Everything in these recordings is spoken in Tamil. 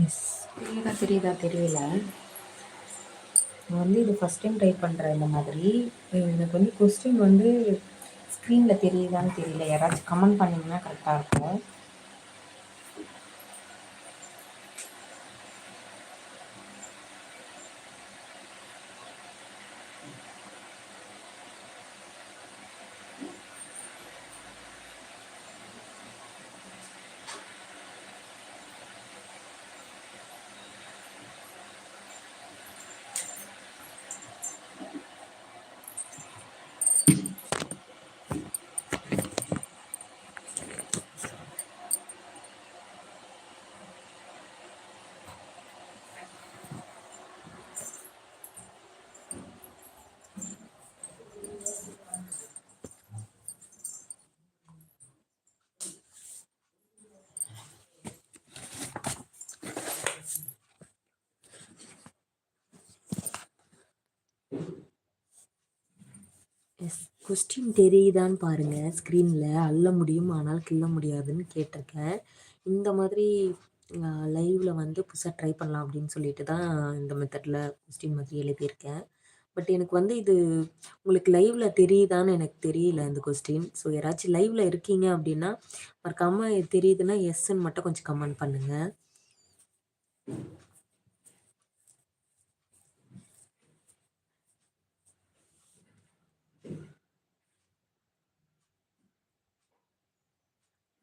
எஸ் தெரியுதா தெரியுதா தெரியல. நான் வந்து இது ஃபஸ்ட் டைம் ட்ரை பண்ணுறேன் இந்த மாதிரி. எனக்கு வந்து கொஸ்டின் வந்து ஸ்க்ரீனில் தெரியுதான்னு தெரியல. யாராச்சும் கமெண்ட் பண்ணிங்கன்னா கரெக்டாக இருக்கும். எஸ் கொஸ்டின் தெரியுதான்னு பாருங்கள் ஸ்க்ரீனில் அள்ள முடியும் ஆனால் கிள்ள முடியாதுன்னு கேட்டிருக்கேன். இந்த மாதிரி லைவில் வந்து புதுசாக ட்ரை பண்ணலாம் அப்படின்னு சொல்லிட்டு தான் இந்த மெத்தடில் கொஸ்டின் மாதிரி எழுதியிருக்கேன். பட் எனக்கு வந்து இது உங்களுக்கு லைவில் தெரியுதான்னு எனக்கு தெரியல இந்த கொஸ்டின் ஸோ யாராச்சும் லைவில் இருக்கீங்க அப்படின்னா மறக்காமல் தெரியுதுன்னா எஸ்ன்னு மட்டும் கொஞ்சம் கமெண்ட் பண்ணுங்கள்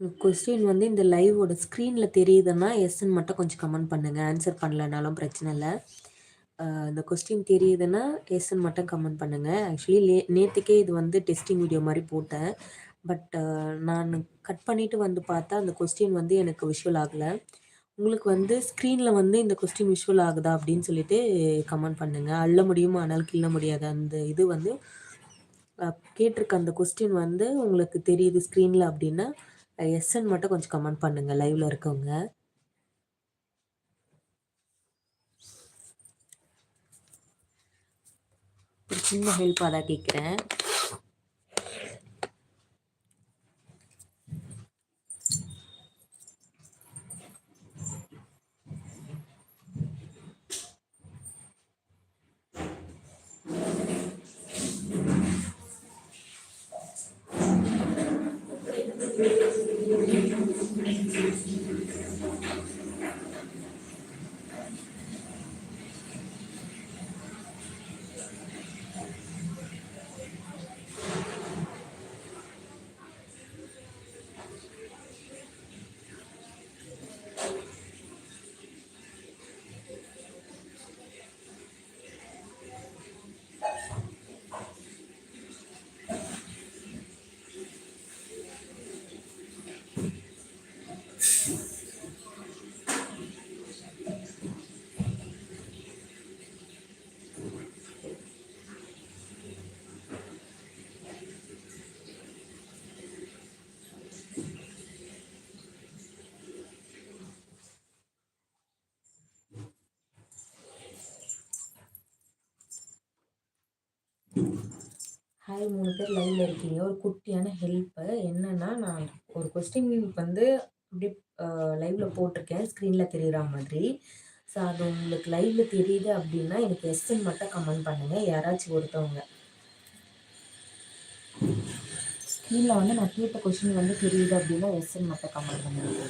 கொஸ்டின் வந்து இந்த லைவோட ஸ்க்ரீனில் தெரியுதுன்னா எஸ்ன்னு மட்டும் கொஞ்சம் கமெண்ட் பண்ணுங்கள் ஆன்சர் பண்ணலனாலும் பிரச்சனை இல்லை. இந்த கொஸ்டின் தெரியுதுன்னா எஸ்ன்னு மட்டும் கமெண்ட் பண்ணுங்கள் ஆக்சுவலி லே நேற்றுக்கே இது வந்து டெஸ்டிங் வீடியோ மாதிரி போட்டேன். பட் நான் கட் பண்ணிவிட்டு வந்து பார்த்தா அந்த கொஸ்டின் வந்து எனக்கு விஷுவல் ஆகலை. உங்களுக்கு வந்து ஸ்க்ரீனில் வந்து இந்த கொஸ்டின் விஷுவல் ஆகுதா அப்படின்னு சொல்லிட்டு கமெண்ட் பண்ணுங்கள் அள்ள முடியுமா? ஆனால் கிள்ள முடியாது அந்த இது வந்து கேட்டிருக்க அந்த கொஸ்டின் வந்து உங்களுக்கு தெரியுது ஸ்க்ரீனில் அப்படின்னா எஸ்என் மட்டும் கொஞ்சம் கமெண்ட் பண்ணுங்க லைவ்ல இருக்கவங்க. ஒரு சின்ன ஹெல்ப் அதான் கேட்குறேன் ஹாய் மூணு பேர் லைவ்ல இருக்கீங்க. ஒரு குட்டியான ஹெல்ப்பு என்னன்னா நான் ஒரு கொஸ்டின் வந்து அப்படியே லைவ்ல போட்டிருக்கேன். ஸ்க்ரீனில் தெரிகிற மாதிரி. ஸோ அது உங்களுக்கு லைவ்ல தெரியுது அப்படின்னா எனக்கு எஸ்என் மட்டும் கமெண்ட் பண்ணுங்கள் யாராச்சும் ஒருத்தவங்க. ஸ்க்ரீனில் வந்து நான் கேட்ட கொஸ்டின் வந்து தெரியுது அப்படின்னா எஸ்என் மட்டும் கமெண்ட் பண்ணுங்கள்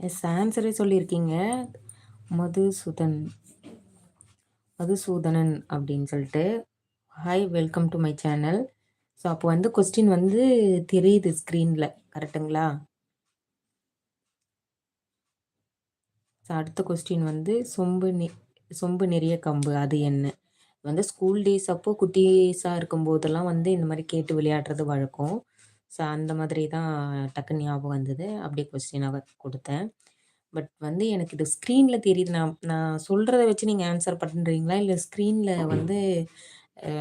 எஸ் ஆன்சரே சொல்லியிருக்கீங்க. மதுசூதன். மதுசூதனன் அப்படின்னு சொல்லிட்டு. Hi welcome to my channel so அப்போ வந்து கொஸ்டின் வந்து தெரியுது ஸ்க்ரீனில் கரெக்டுங்களா ஸோ அடுத்த கொஸ்டின் வந்து சொம்பு நெ சொம்பு நிறைய கம்பு அது என்ன? வந்து ஸ்கூல் டேஸ் அப்போ குட்டீஸாக இருக்கும்போதெல்லாம் வந்து இந்த மாதிரி கேட்டு விளையாடுறது வழக்கம். ஸோ அந்த மாதிரி தான் டக்குன்னு ஞாபகம் வந்தது. அப்படியே கொஸ்டினாக குடுத்தேன். பட் வந்து எனக்கு இது ஸ்க்ரீன்ல தெரியுது. நான் நான் சொல்றத வச்சு நீங்க ஆன்சர் பண்றீங்களா? இல்ல ஸ்க்ரீன்ல வந்து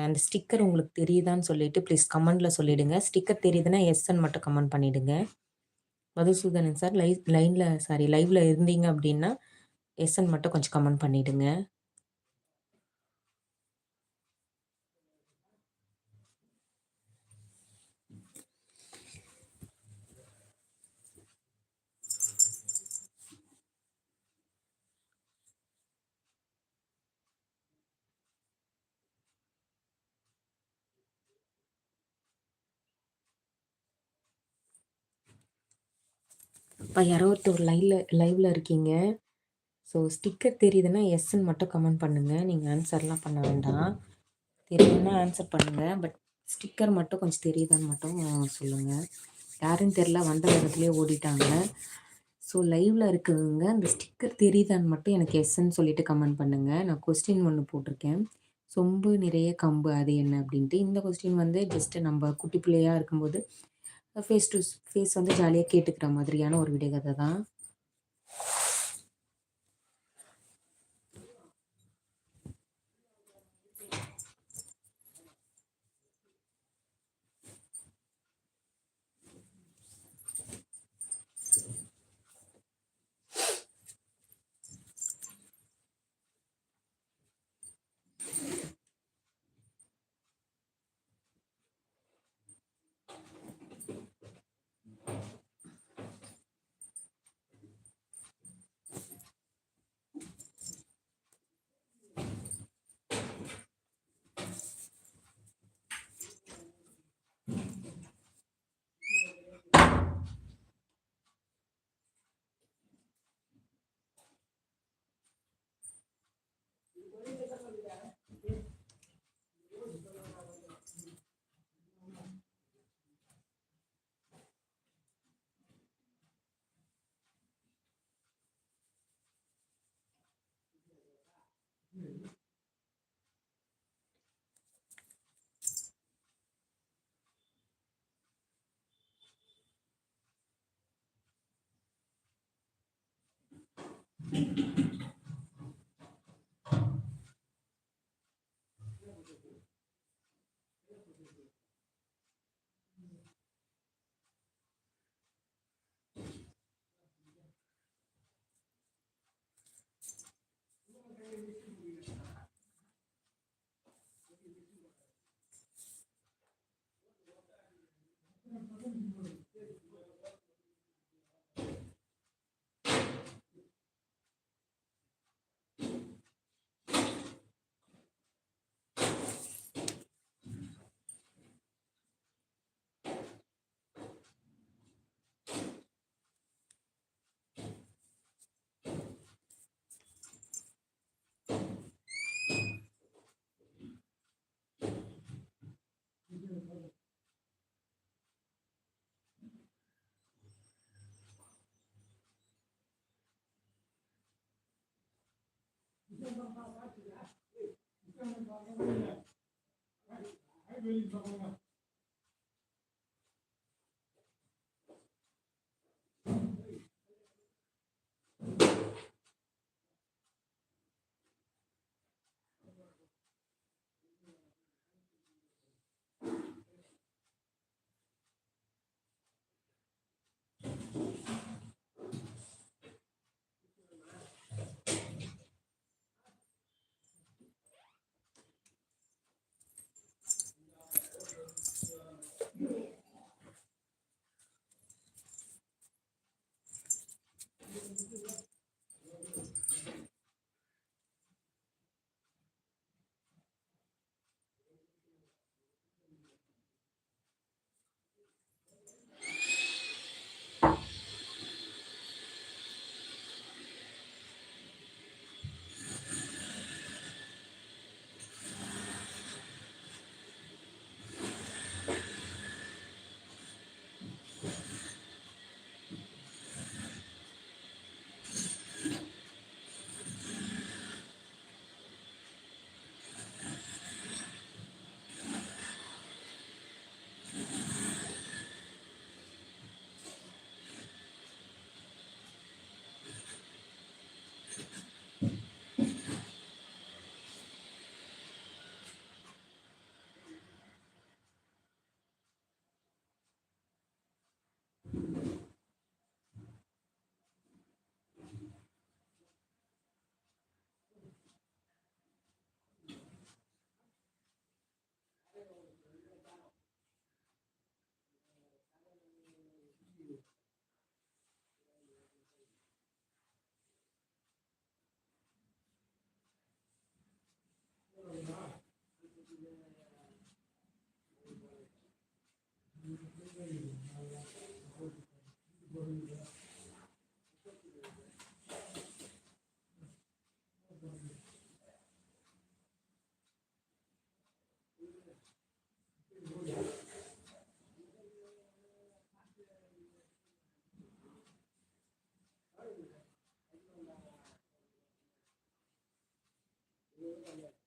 அந்த ஸ்டிக்கர் உங்களுக்கு தெரியுதான்னு சொல்லிட்டு ப்ளீஸ் கமெண்ட்ல சொல்லிடுங்க. ஸ்டிக்கர் தெரியுதுன்னா எஸ்ன்னு மட்டும் கமெண்ட் பண்ணிடுங்க. மதுசூதனன் சார் லைவ் லைன்ல சாரி லைவ்ல இருந்தீங்க அப்படின்னா, எஸ்ன்னு மட்டும் கொஞ்சம் கமெண்ட் பண்ணிடுங்க. அப்ப யாரோ ஒருத்தர் லைவ்ல லைவ்ல இருக்கீங்க. ஸோ ஸ்டிக்கர் தெரியுதுன்னா எஸ்ன்னு மட்டும் கமெண்ட் பண்ணுங்க. நீங்கள் ஆன்சர்லாம் பண்ண வேண்டாம். தெரியுதுன்னா ஆன்சர் பண்ணுங்க. பட் ஸ்டிக்கர் மட்டும் கொஞ்சம் தெரியுதான்னு மட்டும் சொல்லுங்க. யாருன்னு தெரியல வந்த வேகத்திலேயே ஓடிட்டாங்க. ஸோ லைவ்ல இருக்கவங்க அந்த ஸ்டிக்கர் தெரியுதான்னு மட்டும் எனக்கு எஸ்ன்னு சொல்லிட்டு கமெண்ட் பண்ணுங்க. நான் கொஸ்டின் ஒன்று போட்டிருக்கேன். சொம்பு நிறைய கம்பு அது என்ன அப்படின்ட்டு. இந்த கொஸ்டின் வந்து ஜஸ்ட் நம்ம குட்டி பிள்ளையா இருக்கும்போது ஃபேஸ் டூ ஃபேஸ் வந்து ஜாலியாக கேட்டுக்கிற மாதிரியான ஒரு விடைகதை தான். Thank you. Thank you. Amen.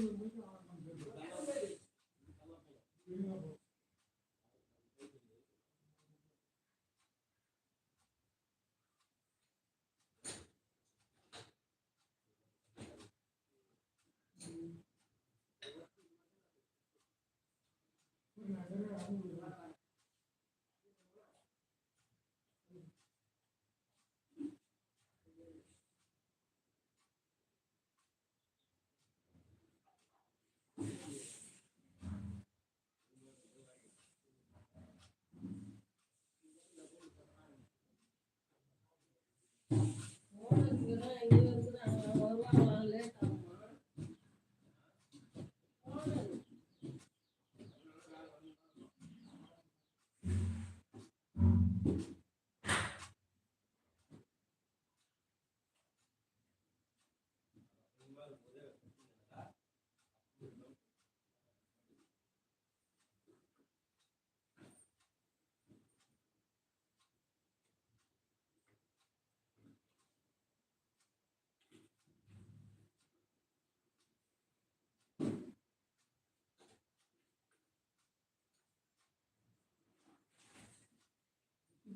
Uhum.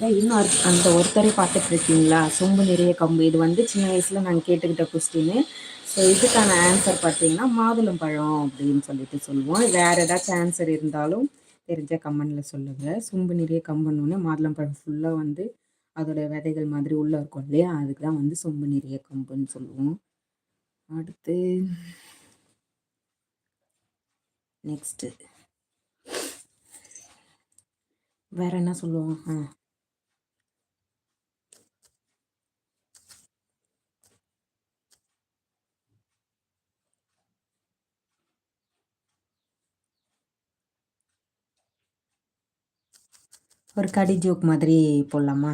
அதான் இன்னும் அந்த ஒருத்தரை பார்த்துட்டு இருக்கீங்களா சொம்பு நிறைய கம்பு. இது வந்து சின்ன வயசில் நான் கேட்டுக்கிட்ட கொஸ்டின் ஸோ இதுக்கான ஆன்சர் பார்த்தீங்கன்னா மாதுளம் பழம் அப்படின்னு சொல்லிட்டு சொல்லுவோம். வேற ஏதாச்சும் ஆன்சர் இருந்தாலும் தெரிஞ்ச கமெண்ட்ல சொல்லுங்க. சொம்பு நிறைய கம்புன்னு மாதுளம் பழம் ஃபுல்லாக வந்து அதோட விதைகள் மாதிரி உள்ளே இருக்கும் இல்லையா? அதுக்கு தான் வந்து சொம்பு நிறைய கம்புன்னு சொல்லுவோம். அடுத்து நெக்ஸ்ட்டு வேற என்ன சொல்லுவோம் ஆ. ஒரு கடி ஜோக் மாதிரி போடலாமா?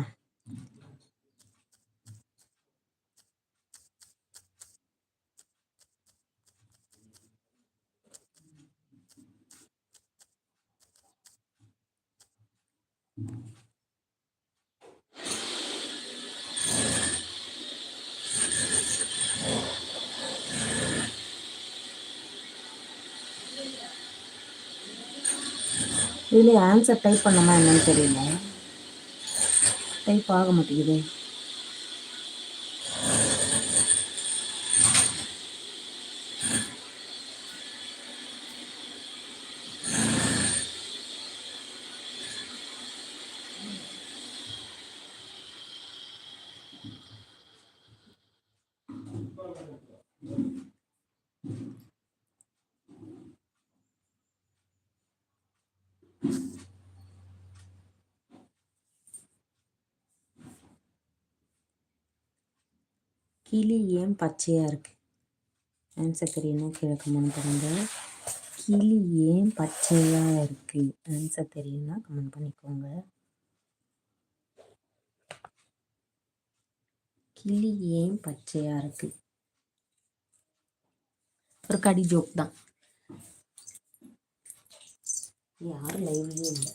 இதில் ஆன்சர் டைப் பண்ணமா என்னன்னு தெரியல. டைப் ஆக மாட்டேங்குது. கிளி ஏன் பச்சையாக இருக்கு? ஆன்சர் தெரியணும் கிழக்கமான கமெண்ட் பண்ணுங்க கிளி ஏன் பச்சையாக இருக்கு? ஆன்சர் தெரியும்னா கமெண்ட் பண்ணிக்கோங்க. கிளி ஏன் பச்சையாக இருக்கு? ஒரு கடி ஜோக் தான். யாரும் லைவ்லயே இல்லை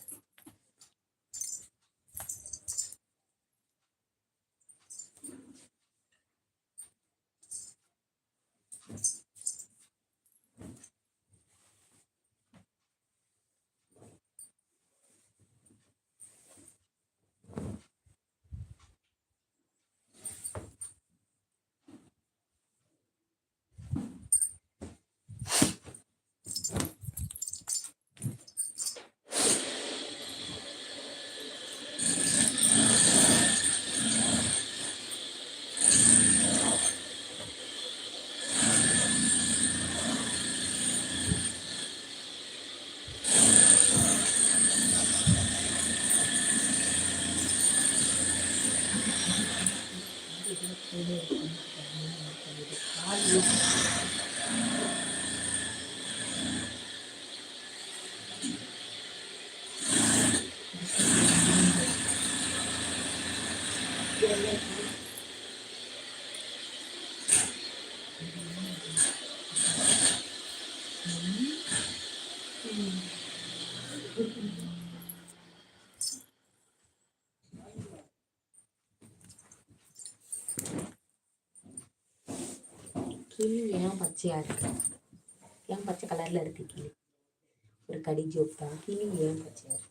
கிளி ஏன் பச்சையாக இருக்கு. ஏன் பச்சை கலரில் இருக்கு கிளி ஒரு கடி ஜோக் தான். கிளி ஏன் பச்சையாக இருக்கு.